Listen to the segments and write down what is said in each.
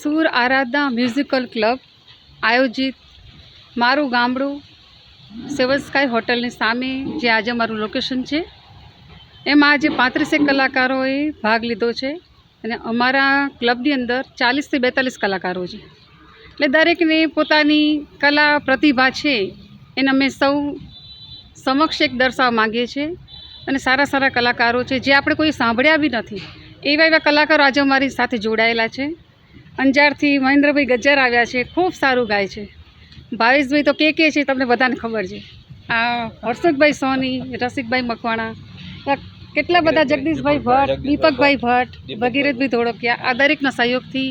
સુર આરાધના musical club આયોજિત મારું ગામડું સેવન હોટલની સામે જે આજે અમારું લોકેશન છે, એમાં આજે પાંત્રીસેક કલાકારોએ ભાગ લીધો છે અને અમારા ક્લબની અંદર ચાલીસથી બેતાલીસ કલાકારો છે. એટલે દરેકને પોતાની કલા પ્રતિભા છે, એને અમે સૌ સમક્ષ એક દર્શાવવા માગીએ છીએ અને સારા સારા કલાકારો છે, જે આપણે કોઈ સાંભળ્યા બી નથી, એવા એવા કલાકારો આજે અમારી સાથે જોડાયેલા છે. અંજારથી મહેન્દ્રભાઈ ગજ્જર આવ્યા છે ખૂબ સારું ગાય છે. ભાવેશભાઈ તો કે કે છે તમને બધાને ખબર છે. આ હર્ષદભાઈ સોની રસિકભાઈ મકવાણા કેટલા બધા જગદીશભાઈ ભટ્ટ દીપકભાઈ ભટ્ટ ભગીરથભાઈ ધોળકિયા આ દરેકના સહયોગથી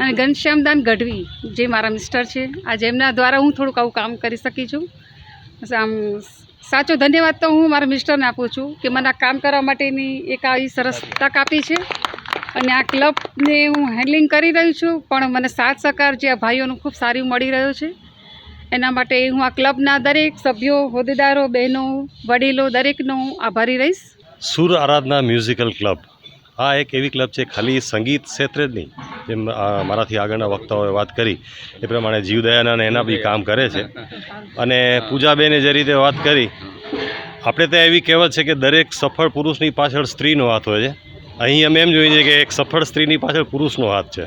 અને ઘનશ્યામદાન ગઢવી જે મારા મિસ્ટર છે આજે એમના દ્વારા હું થોડુંક આવું કામ કરી શકી છું. આમ સાચો ધન્યવાદ તો હું મારા મિસ્ટરને આપું છું કે મને આ કામ કરવા માટેની એક આવી સરસ તક આપી છે. અને આ ક્લબને હું હેન્ડલિંગ કરી રહી છું, પણ મને સાથ સહકાર જે આ ભાઈઓનું ખૂબ સારી મળી રહ્યો છે. એના માટે હું આ ક્લબના દરેક સભ્યો, હોદ્દેદારો, બહેનો, વડીલો, દરેકનો હું આભારી રહીશ. સુર આરાધના મ્યુઝિકલ ક્લબ. આ એક એવી ક્લબ છે, ખાલી સંગીત ક્ષેત્રે જ નહીં. જેમ મારાથી આગળના વક્તાઓએ વાત કરી, એ પ્રમાણે જીવદયાના એના બી કામ કરે છે. અને પૂજાબેને જે રીતે વાત કરી, આપણે ત્યાં એવી કહેવત છે કે દરેક સફળ પુરુષની પાછળ સ્ત્રીનો હાથ હોય છે. અહીં અમે એમ જોઈએ છીએ કે એક સફળ સ્ત્રીની પાછળ પુરુષનો હાથ છે.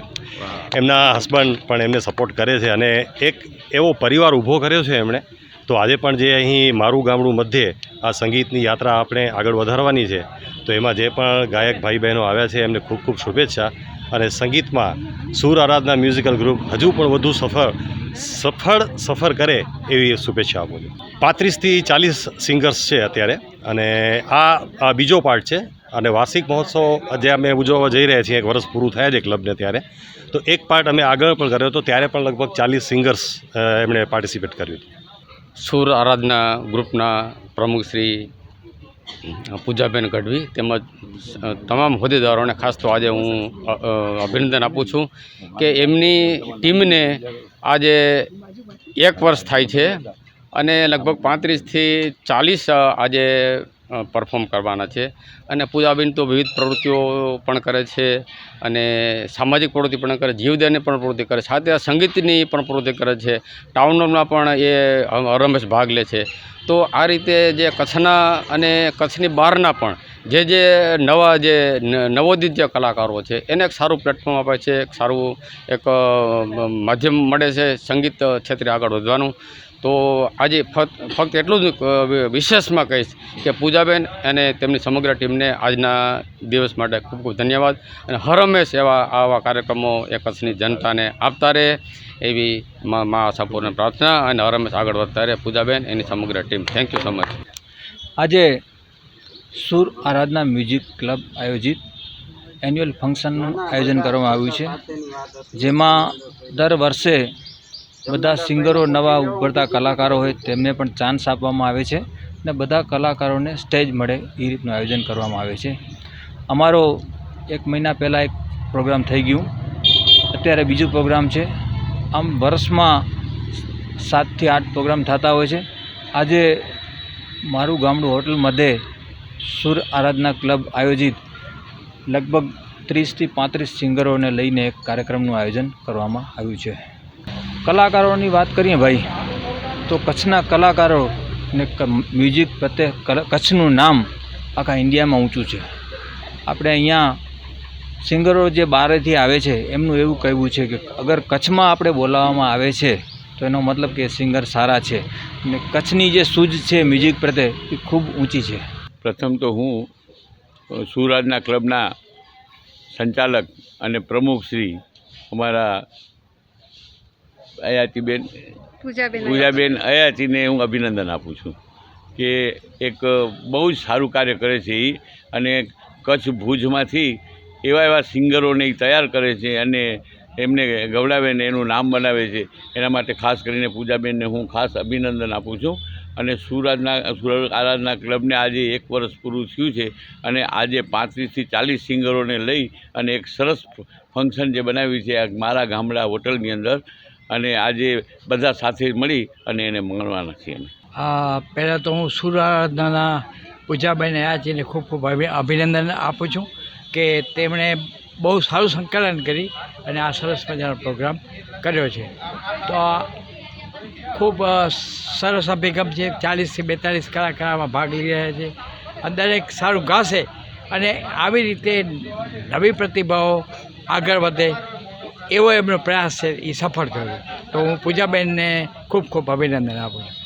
એમના હસબન્ડ પણ એમને સપોર્ટ કરે છે અને એક એવો પરિવાર ઊભો કર્યો છે એમણે. તો આજે પણ જે અહીં મારું ગામડું મધ્યે આ સંગીતની યાત્રા આપણે આગળ વધારવાની છે તો એમાં જે પણ ગાયક ભાઈ બહેનો આવ્યા છે એમને ખૂબ ખૂબ શુભેચ્છા. અને સંગીતમાં સુર આરાધના મ્યુઝિકલ ગ્રુપ હજુ પણ વધુ સફળ સફળ સફર કરે એવી શુભેચ્છા આપું છું. પાંત્રીસથી ચાલીસ સિંગર્સ છે અત્યારે અને આ આ બીજો પાર્ટ છે અને વાર્ષિક મહોત્સવ જે અમે ઉજવવા જઈ રહ્યા છીએ, એક વર્ષ પૂરું થયા છે ક્લબને ત્યારે. તો એક પાર્ટ અમે આગળ પણ કર્યો હતો, ત્યારે પણ લગભગ ચાલીસ સિંગર્સ એમણે પાર્ટિસિપેટ કર્યું હતું. સુર આરાધના ગ્રુપના પ્રમુખ શ્રી પૂજાબેન ગઢવી તેમજ તમામ હોદ્દેદારોને ખાસ તો આજે હું અભિનંદન આપું છું કે એમની ટીમને આજે એક વર્ષ થાય છે અને લગભગ પાંત્રીસથી ચાલીસ આજે પરફોર્મ કરવાના છે. અને પૂજાબેન તો વિવિધ પ્રવૃત્તિઓ પણ કરે છે અને સામાજિક પ્રવૃત્તિ પણ કરે, જીવદયની પણ પ્રવૃત્તિ કરે સાથે સંગીતની પણ પ્રવૃત્તિ કરે છે. ટાઉનમાં પણ એ હરમેશ ભાગ લે છે. તો આ રીતે જે કચ્છના અને કચ્છની બહારના પણ જે જે નવા જે નવોદિત જે કલાકારો છે, એને એક સારું પ્લેટફોર્મ આપે છે, એક સારું એક માધ્યમ મળે છે સંગીત ક્ષેત્રે આગળ વધવાનું. તો આજે ફક્ત એટલું જ વિશેષમાં કહીશ કે પૂજાબેન અને તેમની સમગ્ર ટીમને આજના દિવસ માટે ખૂબ ખૂબ ધન્યવાદ અને હર હંમેશ એવા, આવા કાર્યક્રમો એ કચ્છની જનતાને આપતા રહે એવી મા આશાપૂર્ણ પ્રાર્થના અને હરમેશ આગળ વધતા રહે પૂજાબેન, એની સમગ્ર team. Thank you so much આજે સુર આરાધના મ્યુઝિક ક્લબ આયોજિત એન્યુઅલ ફંક્શનનું આયોજન કરવામાં આવ્યું છે, જેમાં દર વર્ષે બધા સિંગરો નવા ઉભરતા કલાકારો હોય તેમને પણ ચાન્સ આપવામાં આવે છે અને બધા કલાકારોને સ્ટેજ મળે એ રીતનું આયોજન કરવામાં આવે છે. અમારો એક મહિના પહેલાં એક પ્રોગ્રામ થઈ ગયું. અત્યારે બીજું પ્રોગ્રામ છે. આમ વર્ષમાં સાતથી આઠ પ્રોગ્રામ થતા હોય છે. આજે મારું ગામડું હોટલ મધ્યે સુર આરાધના ક્લબ આયોજિત લગભગ ત્રીસથી પાંત્રીસ સિંગરોને લઈને એક કાર્યક્રમનું આયોજન કરવામાં આવ્યું છે. કલાકારોની વાત કરીએ ભાઈ, તો કચ્છના કલાકારો ને મ્યુઝિક પ્રત્યે કચ્છનું નામ આખા ઇન્ડિયામાં ઊંચું છે. આપણે અહીંયા સિંગરો જે બહારેથી આવે છે, એમનું એવું કહેવું છે કે અગર કચ્છમાં આપણે બોલાવવામાં આવે છે, તો એનો મતલબ કે સિંગર સારા છે. અને કચ્છની જે સૂઝ છે મ્યુઝિક પ્રત્યે એ ખૂબ ઊંચી છે. પ્રથમ તો હું સુરાજના ક્લબના સંચાલક અને પ્રમુખ શ્રી અમારા અયાતીબેન પૂજાબેન પૂજાબેન અયાતીને હું અભિનંદન આપું છું કે એક બહુ જ સારું કાર્ય કરે છે એ અને કચ્છ ભુજમાંથી એવા એવા સિંગરોને એ તૈયાર કરે છે અને એમને ગવડાવે ને એનું નામ બનાવે છે. એના માટે ખાસ કરીને પૂજાબેનને હું ખાસ અભિનંદન આપું છું અને સુરતના સુરત આરાધના ક્લબને આજે એક વર્ષ પૂરું થયું છે અને આજે પાંત્રીસથી ચાલીસ સિંગરોને લઈ અને એક સરસ ફંક્શન જે બનાવ્યું છે મારા ગામડા હોટલની અંદર અને આજે બધા સાથે મળી અને એને મળવાના છીએ અમે. પહેલાં તો હું સુરાધના પૂજાબેન આયાચીને ખૂબ ખૂબ અભિ- અભિનંદન આપું છું કે તેમણે બહુ સારું સંકલન કરી અને આ સરસ મજાનો પ્રોગ્રામ કર્યો છે. તો આ ખૂબ સરસ અભિગમ છે. ચાલીસથી બેતાલીસ કલાકારમાં ભાગ લઈ રહ્યા છે. અંદર દરેક સારું ગાશે અને આવી રીતે નવી પ્રતિભાઓ આગળ વધે એવો એમનો પ્રયાસ છે એ સફળ થયો તો હું પૂજાબેનને ખૂબ ખૂબ અભિનંદન આપું છું.